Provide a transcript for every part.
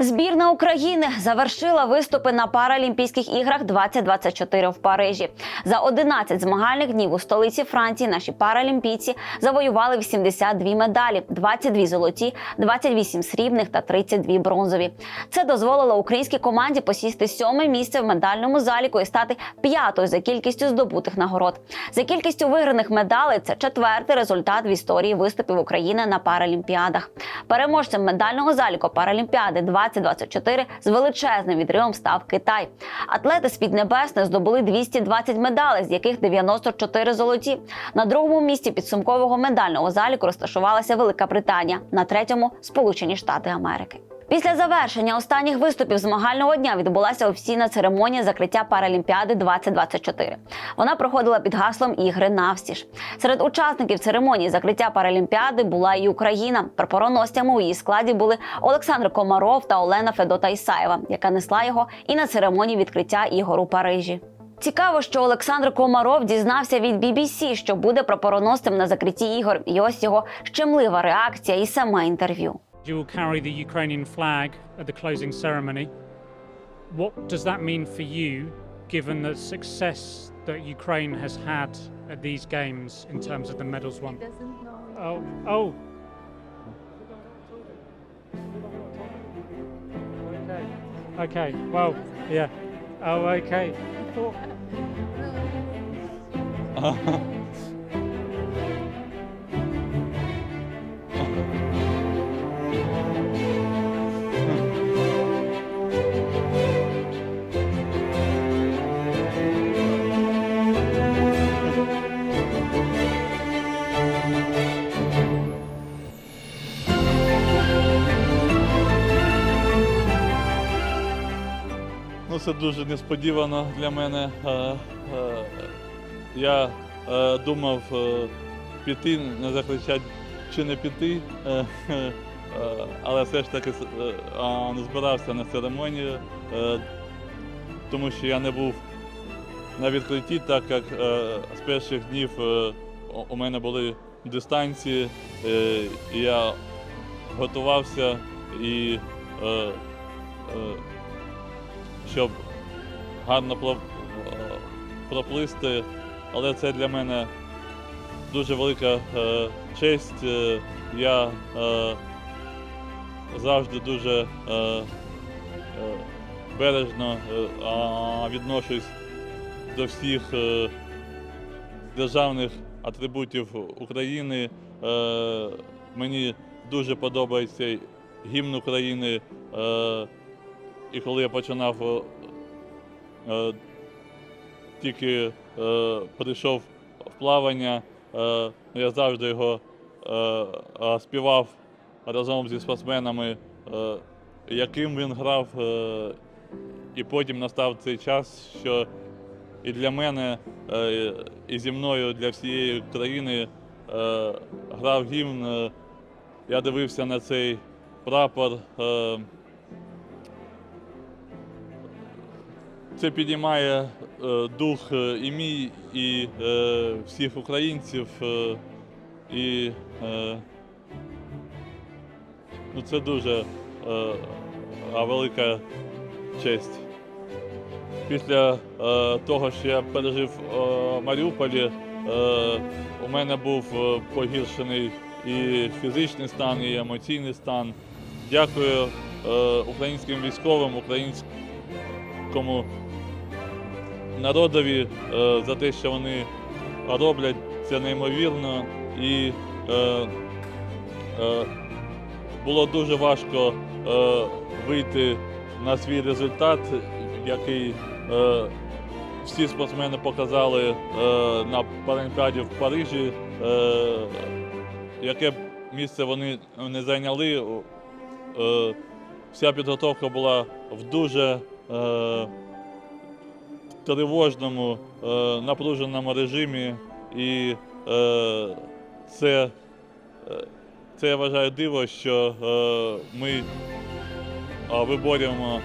Збірна України завершила виступи на Паралімпійських іграх 2024 в Парижі. За 11 змагальних днів у столиці Франції наші паралімпійці завоювали 82 медалі, 22 золоті, 28 срібних та 32 бронзові. Це дозволило українській команді посісти сьоме місце в медальному заліку і стати п'ятою за кількістю здобутих нагород. За кількістю виграних медалей це четвертий результат в історії виступів України на Паралімпіадах. Переможцем медального заліку Паралімпіади 2024 з величезним відривом став Китай. Атлети з Піднебесної здобули 220 медалей, з яких 94 золоті. На другому місці підсумкового медального заліку розташувалася Велика Британія, на третьому Сполучені Штати Америки. Після завершення останніх виступів змагального дня відбулася офіційна церемонія закриття Паралімпіади 2024. Вона проходила під гаслом Ігри навстіж. Серед учасників церемонії закриття Паралімпіади була і Україна. Прапороносцями у її складі були Олександр Комаров та Олена Федота Ісаєва, яка несла його і на церемонії відкриття ігор у Парижі. Цікаво, що Олександр Комаров дізнався від BBC, що буде прапороносцем на закритті ігор. І ось його щемлива реакція і саме інтерв'ю. You will carry the Ukrainian flag at the closing ceremony. What does that mean for you, given the success that Ukraine has had at these games in terms of the medals won? Oh, oh. Okay. Okay. Well, yeah. Oh, okay. I це дуже несподівано для мене. Е, е, Я е, думав піти на закриття чи не піти, але все ж таки не збирався на церемонію, тому що я не був на відкритті, так як з перших днів у- мене були дистанції, я готувався і. Щоб гарно проплисти, але це для мене дуже велика е, честь. Е, Я е, завжди дуже бережно відношусь до всіх державних атрибутів України. Мені дуже подобається гімн України. І коли я починав е, е, тільки е, прийшов в плавання, е, я завжди його е, е, співав разом зі спортсменами, е, яким він грав. Е, і потім настав цей час, що і для мене, е, і зі мною для всієї країни е, грав гімн. Е, Я дивився на цей прапор. Е, Це підіймає е, дух е, і мій, і е, всіх українців. І ну, це дуже велика честь. Після того, що я пережив в Маріуполі, у мене був погіршений і фізичний стан, і емоційний стан. Дякую українським військовим, українському народові е, за те, що вони роблять це неймовірно. І е, е, було дуже важко вийти на свій результат, який всі спортсмени показали на Паралімпіаді в Парижі. Яке місце вони не зайняли, вся підготовка була в дуже тривожному, е, напруженому режимі, і е, це, е, це я вважаю диво, що е, ми е, виборюємо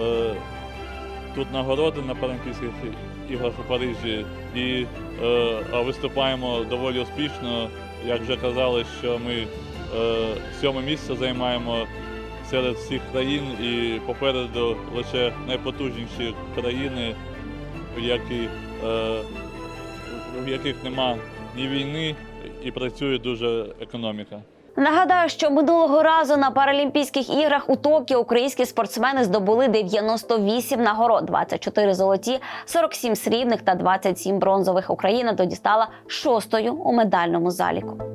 е, тут нагороди на Паралімпійських іграх у Парижі і е, виступаємо доволі успішно. Як вже казали, що ми е, сьоме місце займаємо серед всіх країн і попереду лише найпотужніші країни, які, е, в яких нема ні війни і працює дуже економіка. Нагадаю, що минулого разу на Паралімпійських іграх у Токіо українські спортсмени здобули 98 нагород: 24 золоті, 47 срібних та 27 бронзових. Україна тоді стала шостою у медальному заліку.